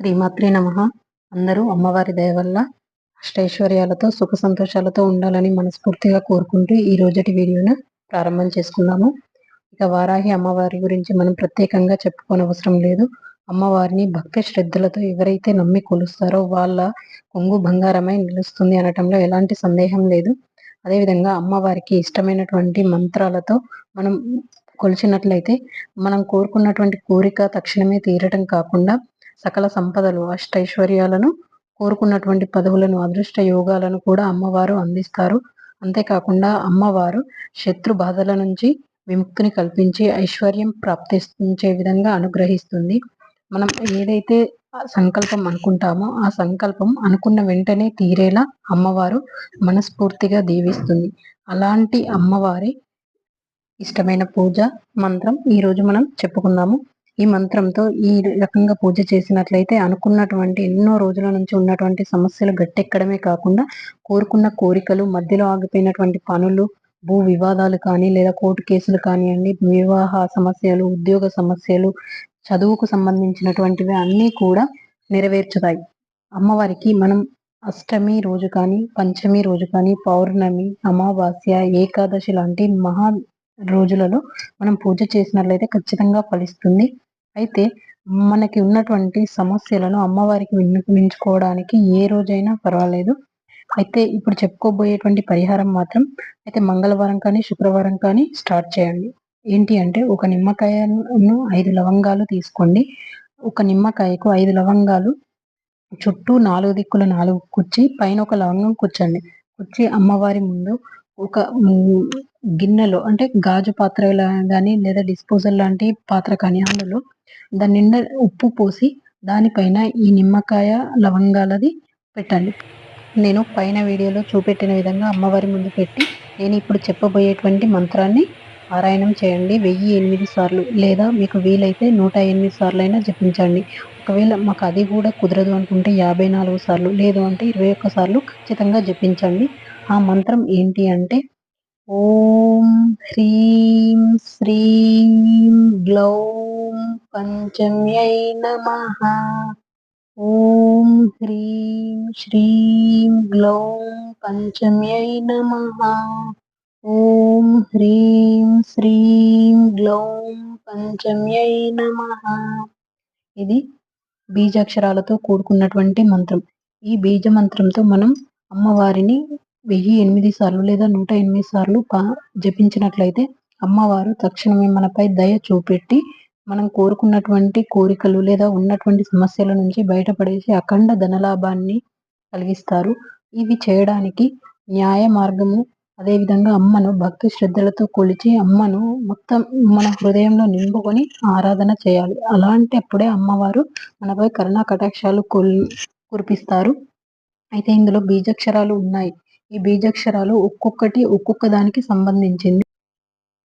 శ్రీమాత్రి నమ. అందరూ అమ్మవారి దయ వల్ల అష్టైశ్వర్యాలతో సుఖ సంతోషాలతో ఉండాలని మనస్ఫూర్తిగా కోరుకుంటూ ఈ రోజటి వీడియోను ప్రారంభం చేసుకున్నాము ఇక వారాహి అమ్మవారి గురించి మనం ప్రత్యేకంగా చెప్పుకోనవసరం లేదు. అమ్మవారిని భక్తి శ్రద్ధలతో ఎవరైతే నమ్మి కొలుస్తారో వాళ్ళ కొంగు బంగారమై నిలుస్తుంది అనటంలో ఎలాంటి సందేహం లేదు. అదేవిధంగా అమ్మవారికి ఇష్టమైనటువంటి మంత్రాలతో మనం కొలిచినట్లయితే మనం కోరుకున్నటువంటి కోరిక తక్షణమే తీరటం కాకుండా సకల సంపదలు అష్టైశ్వర్యాలను కోరుకున్నటువంటి పదవులను అదృష్ట యోగాలను కూడా అమ్మవారు అందిస్తారు. అంతేకాకుండా అమ్మవారు శత్రు బాధల నుంచి విముక్తిని కల్పించి ఐశ్వర్యం ప్రాప్తించే విధంగా అనుగ్రహిస్తుంది. మనం ఏదైతే సంకల్పం అనుకుంటామో ఆ సంకల్పం అనుకున్న వెంటనే తీరేలా అమ్మవారు మనస్ఫూర్తిగా దీవిస్తుంది. అలాంటి అమ్మవారి ఇష్టమైన పూజ మంత్రం ఈ రోజు మనం చెప్పుకుందాము ఈ మంత్రంతో ఈ రకంగా పూజ చేసినట్లయితే అనుకున్నటువంటి ఎన్నో రోజుల నుంచి ఉన్నటువంటి సమస్యలు గట్టెక్కడమే కాకుండా కోరుకున్న కోరికలు మధ్యలో ఆగిపోయినటువంటి పనులు భూ వివాదాలు కానీ లేదా కోర్టు కేసులు కానివ్వండి వివాహ సమస్యలు ఉద్యోగ సమస్యలు చదువుకు సంబంధించినటువంటివి అన్నీ కూడా నెరవేర్చుతాయి. అమ్మవారికి మనం అష్టమి రోజు కానీ పంచమి రోజు కానీ పౌర్ణమి అమావాస్య ఏకాదశి లాంటి మహా రోజులలో మనం పూజ చేసినట్లయితే ఖచ్చితంగా ఫలిస్తుంది. అయితే మనకి ఉన్నటువంటి సమస్యలను అమ్మవారికి విన్నపించుకోవడానికి ఏ రోజైనా పర్వాలేదు. అయితే ఇప్పుడు చెప్పుకోబోయేటువంటి పరిహారం మాత్రం అయితే మంగళవారం కానీ శుక్రవారం కానీ స్టార్ట్ చేయండి. ఏంటి అంటే ఒక నిమ్మకాయను ఐదు లవంగాలు తీసుకోండి. ఒక నిమ్మకాయకు ఐదు లవంగాలు చుట్టూ నాలుగు దిక్కులు నాలుగు కుచ్చి పైన ఒక లవంగం కూర్చండి. కుచ్చి అమ్మవారి ముందు ఒక గిన్నెలో అంటే గాజు పాత్ర కానీ లేదా డిస్పోజల్ లాంటి పాత్ర కానీ అందులో దాని నిండా ఉప్పు పోసి దానిపైన ఈ నిమ్మకాయ లవంగాలది పెట్టండి. నేను పైన వీడియోలో చూపెట్టిన విధంగా అమ్మవారి ముందు పెట్టి నేను ఇప్పుడు చెప్పబోయేటువంటి మంత్రాన్ని పారాయణం చేయండి. వెయ్యి ఎనిమిది సార్లు లేదా మీకు వీలైతే నూట ఎనిమిది సార్లు అయినా జపించండి. ఒకవేళ మాకు అది కూడా కుదరదు అనుకుంటే యాభై నాలుగు సార్లు లేదు అంటే ఇరవై ఒక్క సార్లు ఖచ్చితంగా జపించండి. ఆ మంత్రం ఏంటి అంటే ఓం హ్రీం శ్రీం గ్లౌం పంచమ్యై నమ. ఓం హ్రీం శ్రీం గ్లౌం పంచమ్యై నమ. ఓం హ్రీం శ్రీం గ్లౌం పంచమ్యై నమ ఇది బీజాక్షరాలతో కూడుకున్నటువంటి మంత్రం. ఈ బీజ మంత్రంతో మనం అమ్మవారిని వెయ్యి ఎనిమిది సార్లు లేదా నూట ఎనిమిది సార్లు జపించినట్లయితే అమ్మవారు తక్షణమే మనపై దయ చూపెట్టి మనం కోరుకున్నటువంటి కోరికలు లేదా ఉన్నటువంటి సమస్యల నుంచి బయటపడేసి అఖండ ధనలాభాన్ని కలిగిస్తారు. ఇవి చేయడానికి న్యాయ మార్గము అదేవిధంగా అమ్మను భక్తి శ్రద్ధలతో కొలిచి అమ్మను మొత్తం మన హృదయంలో నింపుకొని ఆరాధన చేయాలి. అలాంటి అప్పుడే అమ్మవారు మనపై కరుణా కటాక్షాలు కురిపిస్తారు. అయితే ఇందులో బీజాక్షరాలు ఉన్నాయి. ఈ బీజాక్షరాలు ఒక్కొక్కటి ఒక్కొక్క దానికి సంబంధించింది.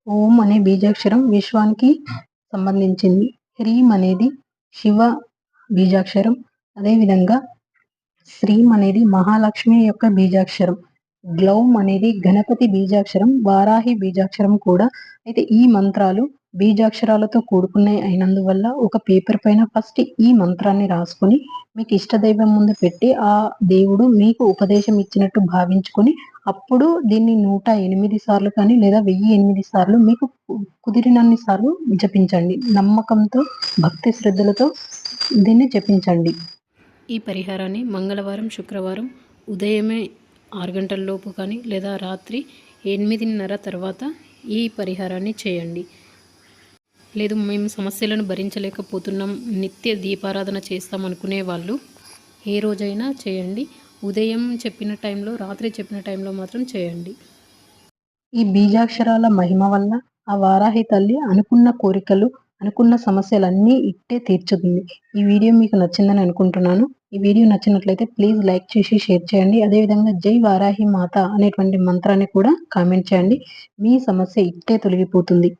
ఓం అనే బీజాక్షరం విశ్వానికి సంబంధించింది. హ్రీం అనేది శివ బీజాక్షరం. అదేవిధంగా శ్రీం అనేది మహాలక్ష్మి యొక్క బీజాక్షరం. గ్లౌమ్ అనేది గణపతి బీజాక్షరం వారాహి బీజాక్షరం కూడా. అయితే ఈ మంత్రాలు బీజాక్షరాలతో కూడుకున్నాయి అయినందువల్ల ఒక పేపర్ పైన ఫస్ట్ ఈ మంత్రాన్ని రాసుకొని మీకు ఇష్టదైవం ముందు పెట్టి ఆ దేవుడు మీకు ఉపదేశం ఇచ్చినట్టు భావించుకొని అప్పుడు దీన్ని నూట ఎనిమిది సార్లు కానీ లేదా వెయ్యి ఎనిమిది సార్లు మీకు కుదిరినన్ని సార్లు జపించండి. నమ్మకంతో భక్తి శ్రద్ధలతో దీన్ని జపించండి. ఈ పరిహారాన్ని మంగళవారం శుక్రవారం ఉదయమే ఆరు గంటల లోపు కానీ లేదా రాత్రి ఎనిమిదిన్నర తర్వాత ఈ పరిహారాన్ని చేయండి. లేదు మేము సమస్యలను భరించలేకపోతున్నాం నిత్య దీపారాధన చేస్తాం అనుకునే వాళ్ళు ఏ రోజైనా చేయండి. ఉదయం చెప్పిన టైంలో రాత్రి చెప్పిన టైంలో మాత్రం చేయండి. ఈ బీజాక్షరాల మహిమ వల్ల ఆ వారాహి తల్లి అనుకున్న కోరికలు అనుకున్న సమస్యలన్నీ ఇట్టే తీర్చుతుంది. ఈ వీడియో మీకు నచ్చిందని అనుకుంటున్నాను. ఈ వీడియో నచ్చినట్లయితే ప్లీజ్ లైక్ చేసి షేర్ చేయండి. అదేవిధంగా జై వారాహి మాత అనేటువంటి మంత్రాన్ని కూడా కామెంట్ చేయండి. మీ సమస్య ఇట్టే తొలగిపోతుంది.